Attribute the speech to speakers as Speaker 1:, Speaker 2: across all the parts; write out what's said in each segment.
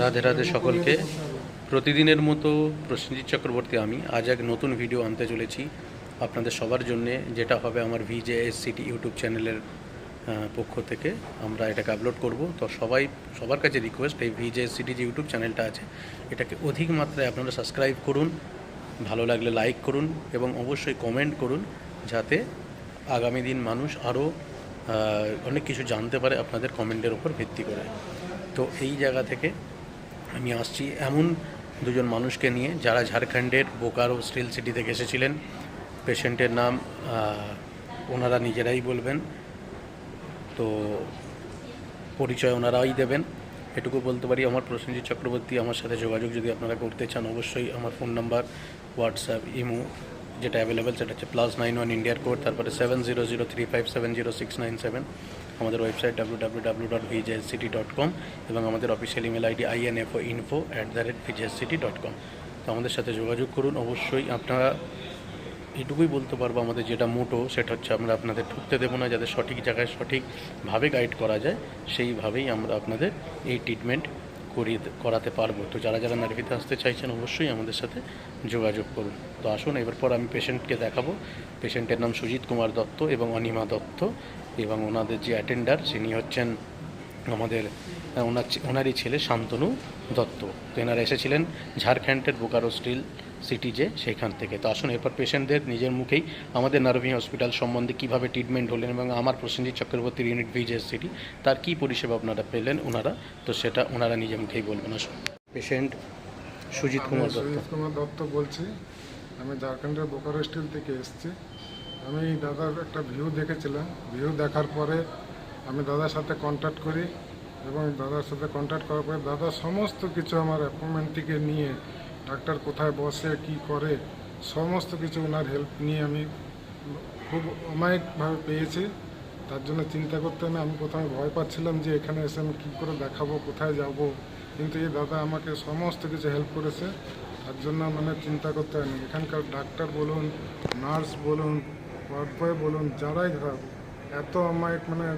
Speaker 1: রাধে রাধে সকলকে। প্রতিদিনের মতো প্রসেনজিৎ চক্রবর্তী আমি আজ এক নতুন ভিডিও আনতে চলেছি। আপনাদের সবার জন্যে যেটা হবে আমার ভিজেএস সিটি ইউটিউব চ্যানেলের পক্ষ থেকে। আমরা এটাকে আপলোড করব। তো সবাই, সবার কাছে রিকোয়েস্ট এই ভিজেএস সিটি যে ইউটিউব চ্যানেলটা আছে, এটাকে অধিক মাত্রায় আপনারা সাবস্ক্রাইব করুন, ভালো লাগলে লাইক করুন এবং অবশ্যই কমেন্ট করুন, যাতে আগামী দিন মানুষ আরও অনেক কিছু জানতে পারে আপনাদের কমেন্টের উপর ভিত্তি করে। তো এই জায়গা থেকে আমি আসছি এমন দুজন মানুষকে নিয়ে যারা ঝাড়খণ্ডের বোকারো স্টিল সিটি থেকে এসেছিলেন। পেশেন্টের নাম ওনারা নিজেরাই বলবেন। তো পরিচয় ওনারাই দেবেন। এটুকু বলতে পারি, আমার প্রসেনজিৎ চক্রবর্তী আমার সাথে যোগাযোগ যদি আপনারা করতে চান, অবশ্যই আমার ফোন নাম্বার, হোয়াটসঅ্যাপ, ইমো যেটা অ্যাভেলেবেল সেটা হচ্ছে প্লাস নাইন ওয়ান ইন্ডিয়ার কোড তারপরে seven zero zero three five seven zero six nine seven আমাদের website W W W dot city dot com এবং আমাদের official email ID I N F O info at the rate city dot com তো আমাদের সাথে যোগাযোগ করুন, অবশ্যই আপনারা এটুকুই বলতে পারব আমাদের যেটা মোটো সেটা হচ্ছে আমরা আপনাদের ঠুকতে দেবো না যাদের সঠিক জায়গায় সঠিকভাবে গাইড করা যায়, সেইভাবেই আমরা আপনাদের এই ট্রিটমেন্ট করিয়ে করাতে পারব। তো যারা যারা নার্ভিতে আসতে চাইছেন, অবশ্যই আমাদের সাথে যোগাযোগ করুন। তো আসুন এবার পর আমি পেশেন্টকে দেখাবো। পেশেন্টের নাম সুজিত কুমার দত্ত এবং অনিমা দত্ত। এবং ওনাদের যে অ্যাটেন্ডার তিনি হচ্ছেন আমাদের ওনার ছে- ওনারই ছেলে শান্তনু দত্ত। তো এনারা এসেছিলেন ঝাড়খণ্ডের বোকারো স্টিল সিটি যে সেইখান থেকে। তো আসুন এরপর পেশেন্টদের নিজের মুখেই আমাদের নার্ভি হসপিটাল সম্বন্ধে কীভাবে ট্রিটমেন্ট হলেন এবং আমার প্রসেনজিৎ চক্রবর্তীর ইউনিট ভিজেস সিটি তার কী পরিষেবা আপনারা পেলেন ওনারা? তো সেটা ওনারা নিজের মুখেই বলবেন। আসুন। পেশেন্ট সুজিত কুমার দত্ত।
Speaker 2: সুজিত কুমার দত্ত বলছি। আমি ঝাড়খণ্ডের বোকারো স্টিল থেকে এসেছি। আমি দাদার একটা ভিউ দেখেছিলাম। ভিউ দেখার পরে আমি দাদার সাথে কন্ট্যাক্ট করি এবং দাদার সাথে কন্ট্যাক্ট করার পরে দাদা সমস্ত কিছু আমার অ্যাপয়েন্টমেন্ট থেকে নিয়ে ডাক্তার কোথায় বসে, কি করে, সমস্ত কিছু ওনার হেল্প নিয়ে আমি খুব অমায়িকভাবে পেয়েছি। তার জন্য চিন্তা করতে না আমি প্রথমে ভয় পাচ্ছিলাম যে এখানে এসে আমি কী করে দেখাবো, কোথায় যাব। কিন্তু এই দাদা আমাকে সমস্ত কিছু হেল্প করেছে। তার জন্য মানে চিন্তা করতে হয়নি। এখানকার ডাক্তার বলুন নার্স বলুন বয় বলুন, যারাই থাক এত অমায়িক মানে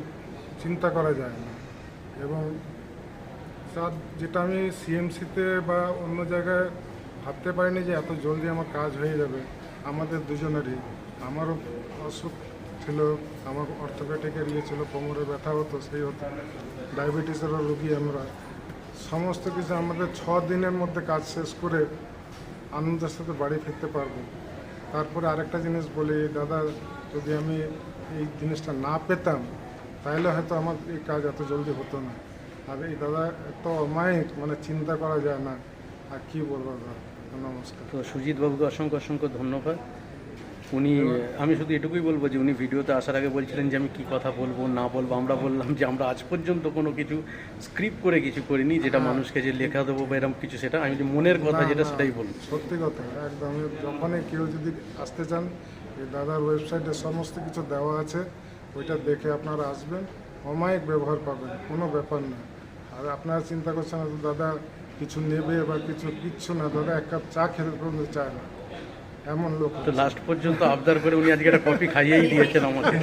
Speaker 2: চিন্তা করা যায় না। এবং স্যার, যেটা আমি সিএমসিতে বা অন্য জায়গায় ভাবতে পারিনি যে এত জলদি আমার কাজ হয়ে যাবে, আমাদের দুজনেরই। আমারও অসুখ ছিল, আমার অর্থোপেটিকের ইয়ে ছিল, কোমরে ব্যথা হতো, সেই হতো। ডায়াবেটিসেরও রোগী আমরা। সমস্ত কিছু আমাদের ছ দিনের মধ্যে কাজ শেষ করে আনন্দের সাথে বাড়ি ফিরতে পারব। তারপরে আরেকটা জিনিস বলি, দাদা, যদি আমি এই জিনিসটা না পেতাম, তাহলে হয়তো আমার এই কাজ এত জলদি হতো না। আর এই দাদা, এত অমায়িক মানে চিন্তা করা যায় না। আর কি বলব দাদা? নমস্কার।
Speaker 1: সুজিত বাবুকে অসংখ্য অসংখ্য ধন্যবাদ। উনি আমি শুধু এটুকুই বলব যে উনি ভিডিওতে আসার আগে বলছিলেন যে আমি কি কথা বলব না বলব আমরা বললাম যে আমরা আজ পর্যন্ত কোনো কিছু স্ক্রিপ্ট করে কিছু করিনি যেটা মানুষকে যে লেখা দেবো বা এরকম কিছু সেটা আমি যে মনের কথা যেটা সেটাই বলব।
Speaker 2: সত্যি কথা একদম যখনই কেউ যদি আসতে চান দাদার ওয়েবসাইটে সমস্ত কিছু দেওয়া আছে ওইটা দেখে আপনারা আসবেন অমায়িক ব্যবহার পাবেন কোনো ব্যাপার না। আর আপনারা চিন্তা করছেন দাদা কিছু নেবে বা কিছু কিচ্ছু না দাদা এক কাপ চা খেতে পর্যন্ত চায় না। এমন লোক
Speaker 1: তো লাস্ট পর্যন্ত আবদার করে উনি আজকে একটা কফি খাইয়েই দিয়েছেন আমাকে।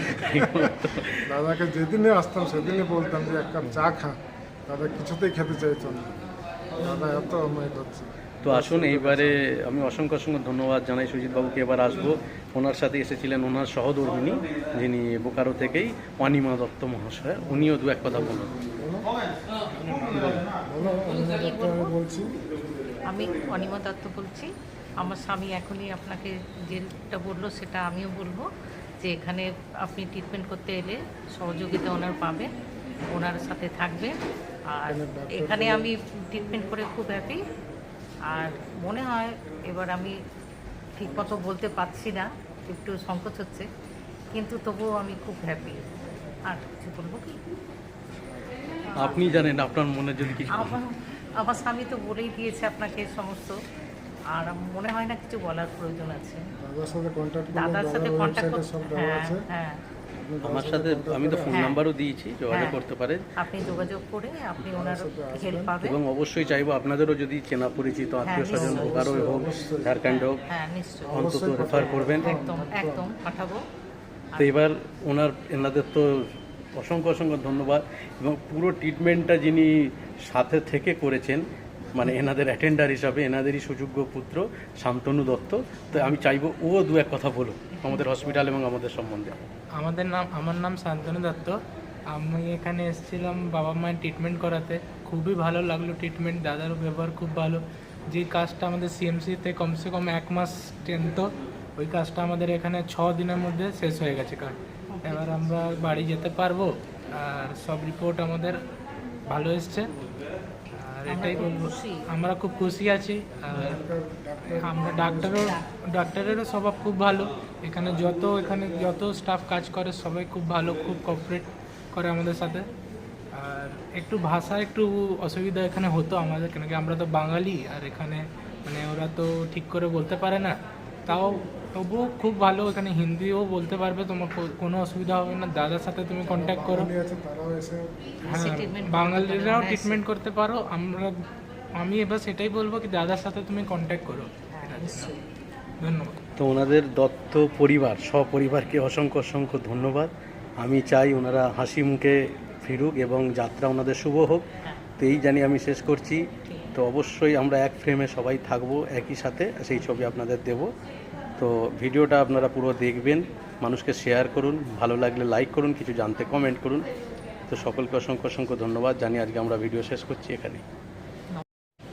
Speaker 2: দাদাকে যেদিনে আসতাম সেদিনই বলতাম যে এক কাপ চা খা। দাদা কিছুতেই খেতে চাইতো না। দাদা এত অমায়িক হচ্ছে
Speaker 1: তো আসুন এইবারে আমি অসংখ্য অসংখ্য ধন্যবাদ জানাই সুজিত বাবুকে এবার আসব। ওনার সাথে এসেছিলেন ওনার সহধর্মিনী যিনি বোকারো থেকেই অনিমা দত্ত মহাশয়। উনিও দু এক কথা বলুন।
Speaker 2: বলছি
Speaker 3: আমি অনিমা দত্ত বলছি। আমার স্বামী এখনই আপনাকে যেটা বলল সেটা আমিও বলব যে এখানে আপনি ট্রিটমেন্ট করতে এলে সহযোগিতা ওনার পাবেন ওনার সাথে থাকবেন। আর
Speaker 2: এখানে
Speaker 3: এখানে আমি ট্রিটমেন্ট করে খুব হ্যাপি আর মনে হয় এবার আমি ঠিকমতো বলতে পারছি না একটু সংকোচ হচ্ছে কিন্তু তবুও আমি খুব হ্যাপি আর কিছু বলব কি?
Speaker 1: আপনি জানেন আপনার মনে যদি কিছু
Speaker 3: আমার আমার স্বামী তো বলেই দিয়েছে আপনাকে সমস্ত। আর মনে হয় না কিছু বলার প্রয়োজন আছে।
Speaker 2: দাদার সাথে কন্ট্যাক্ট
Speaker 3: দাদার সাথে কন্ট্যাক্ট
Speaker 2: ওয়েবসাইটে সব দেওয়া
Speaker 3: হ্যাঁ
Speaker 2: আছে।
Speaker 3: হ্যাঁ।
Speaker 1: আমার সাথে আমি তো ফোন
Speaker 3: হ্যাঁ।
Speaker 1: নাম্বারও দিয়েছি যোগাযোগ
Speaker 3: হ্যাঁ।
Speaker 1: করতে পারেন।
Speaker 3: আপনি যোগাযোগ করে আপনি ওনার হেল্প পাবেন।
Speaker 1: এবং অবশ্যই চাইব আপনাদেরও যদি চেনা পরিচিত আত্মীয় স্বজন বোকারো হোক। ঝাড়খণ্ড হোক
Speaker 3: হ্যাঁ নিশ্চয়ই।
Speaker 1: অন্তত
Speaker 2: অবশ্যই
Speaker 1: রেফার করবেন।
Speaker 3: একদম একদম পাঠাবো।
Speaker 1: তো এবার ওনার এনাদের তো অসংখ্য অসংখ্য ধন্যবাদ। এবং পুরো ট্রিটমেন্টটা যিনি সাথে থেকে করেছেন মানে এনাদের অ্যাটেন্ডার হিসাবে, এনাদেরই সুযোগ্য পুত্র শান্তনু দত্ত। তো আমি চাইব ও দু এক কথা বলুক, আমাদের হসপিটাল এবং আমাদের সম্বন্ধে।
Speaker 4: আমাদের নাম, আমার নাম শান্তনু দত্ত। আমি এখানে এসেছিলাম বাবা মায়ের ট্রিটমেন্ট করাতে। খুবই ভালো লাগল ট্রিটমেন্ট দাদারও ব্যবহার খুব ভালো। যে কাজটা আমাদের সিএমসিতে কমসে কম এক মাস টেনত, ওই কাজটা আমাদের এখানে ছ দিনের মধ্যে শেষ হয়ে গেছে কাজ। এবার আমরা বাড়ি যেতে পারব, আর সব রিপোর্ট আমাদের ভালো এসছে। এটাই বলব। আমরা খুব খুশি আছি। আর আমরা ডাক্তারও ডাক্তারেরও স্বভাব খুব ভালো। এখানে যত এখানে যত স্টাফ কাজ করে সবাই খুব ভালো খুব কোঅপারেট করে আমাদের সাথে। আর একটু ভাষা একটু অসুবিধা এখানে হতো আমাদের কেন কি আমরা তো বাঙালি। আর এখানে মানে ওরা তো ঠিক করে বলতে পারে না। তাও তবুও খুব ভালো এখানে হিন্দিও বলতে পারবে তোমার কোনো অসুবিধা হবে না। দাদার সাথে তুমি কন্ট্যাক্ট করো। হ্যাঁ বাঙালিরাও ট্রিটমেন্ট করতে পারো। আমরা আমি এবার সেটাই বলব কি দাদার সাথে তুমি কন্ট্যাক্ট করো।
Speaker 3: হ্যাঁ,
Speaker 4: ধন্যবাদ।
Speaker 1: তো ওনাদের দত্ত পরিবার সপরিবারকে অসংখ্য অসংখ্য ধন্যবাদ। আমি চাই ওনারা হাসি মুখে ফিরুক এবং যাত্রা ওনাদের শুভ হোক।
Speaker 3: হ্যাঁ।
Speaker 1: তো এই জানি আমি শেষ করছি। তো অবশ্যই আমরা এক ফ্রেমে সবাই থাকব একই সাথে সেই ছবি আপনাদের দেব। তো ভিডিওটা আপনারা পুরো দেখবেন, মানুষকে শেয়ার করুন, ভালো লাগলে লাইক করুন, কিছু জানতে কমেন্ট করুন। তো সকলকে অসংখ্য অসংখ্য ধন্যবাদ, জানি আজকে আমরা ভিডিও শেষ করছি এখানে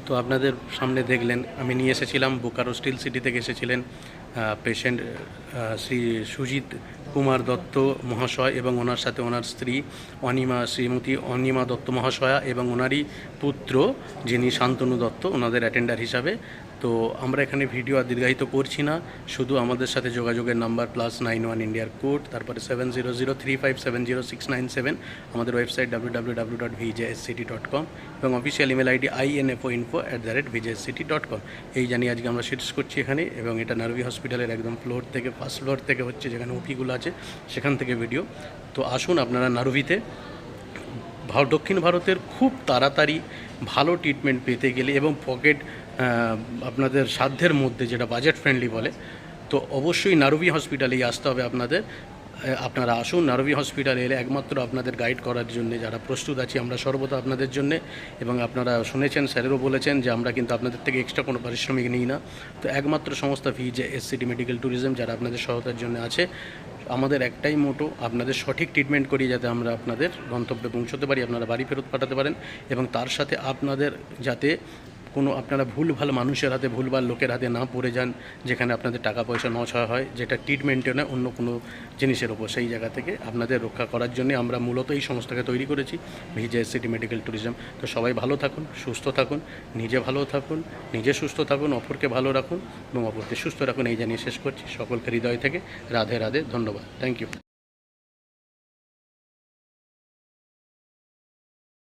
Speaker 1: তো আপনাদের সামনে দেখলেন, আমি নিয়ে এসেছিলাম বোকারো স্টিল সিটি থেকে এসেছিলেন পেশেন্ট শ্রী সুজিত কুমার দত্ত মহাশয় এবং ওনার সাথে ওনার স্ত্রী অনিমা, শ্রীমতী অনিমা দত্ত মহাশয়া এবং ওনারই পুত্র যিনি শান্তনু দত্ত, ওনাদের অ্যাটেন্ডার হিসাবে। তো আমরা এখানে ভিডিও আর দীর্ঘায়িত করছি না। শুধু আমাদের সাথে যোগাযোগের নাম্বার প্লাস নাইন ওয়ান ইন্ডিয়ার কোড তারপরে seven zero zero three five seven zero six nine seven আমাদের website W W W dot VJS city dot com এবং official email ID I N F O info at the rate VJS city dot com এই জানি আজকে আমরা শেষ করছি এখানে এবং এটা নার্ভি হসপিটালের একদম ফ্লোর থেকে ফার্স্ট ফ্লোর থেকে হচ্ছে যেখানে ওপিগুলো আছে, সেখান থেকে ভিডিও তো আসুন আপনারা নার্ভিতে দক্ষিণ ভারতের খুব তাড়াতাড়ি ভালো ট্রিটমেন্ট পেতে গেলে এবং পকেট আপনাদের সাধ্যের মধ্যে যেটা বাজেট ফ্রেন্ডলি বলে, তো অবশ্যই নারবি হসপিটালেই আসতে হবে আপনাদের। আপনারা আসুন নারবি হসপিটালে এলে একমাত্র আপনাদের গাইড করার জন্য যারা প্রস্তুত আছি, আমরা সর্বদা আপনাদের জন্য, এবং আপনারা শুনেছেন, স্যারেরও বলেছেন যে আমরা কিন্তু আপনাদের থেকে এক্সট্রা কোনো পারিশ্রমিক নিই না। তো একমাত্র সংস্থা ফি যে এসসিটি মেডিকেল ট্যুরিজম যারা আপনাদের সহায়তার জন্য আছে, আমাদের একটাই মোটো আপনাদের সঠিক ট্রিটমেন্ট করি যাতে আমরা আপনাদের গন্তব্যে পৌঁছতে পারি, আপনারা বাড়ি ফেরত পাঠাতে পারেন, এবং তার সাথে আপনাদের যাতে কোনো আপনারা ভুলভাল মানুষের হাতে, ভুলভাল লোকের হাতে না পড়ে যান, যেখানে আপনাদের টাকা পয়সা নষ্ট হয় যেটা ট্রিটমেন্টে নয় অন্য কোনো জিনিসের ওপর সেই জায়গা থেকে আপনাদের রক্ষা করার জন্য আমরা মূলত এই সংস্থাকে তৈরি করেছি ভিজে সিটি মেডিকেল ট্যুরিজম। তো সবাই ভালো থাকুন, সুস্থ থাকুন, নিজে ভালো থাকুন, নিজে সুস্থ থাকুন, অপরকে ভালো রাখুন এবং অপরকে সুস্থ রাখুন, এই জানিয়ে শেষ করছি। সকলকে হৃদয় থেকে রাধে রাধে ধন্যবাদ। Thank you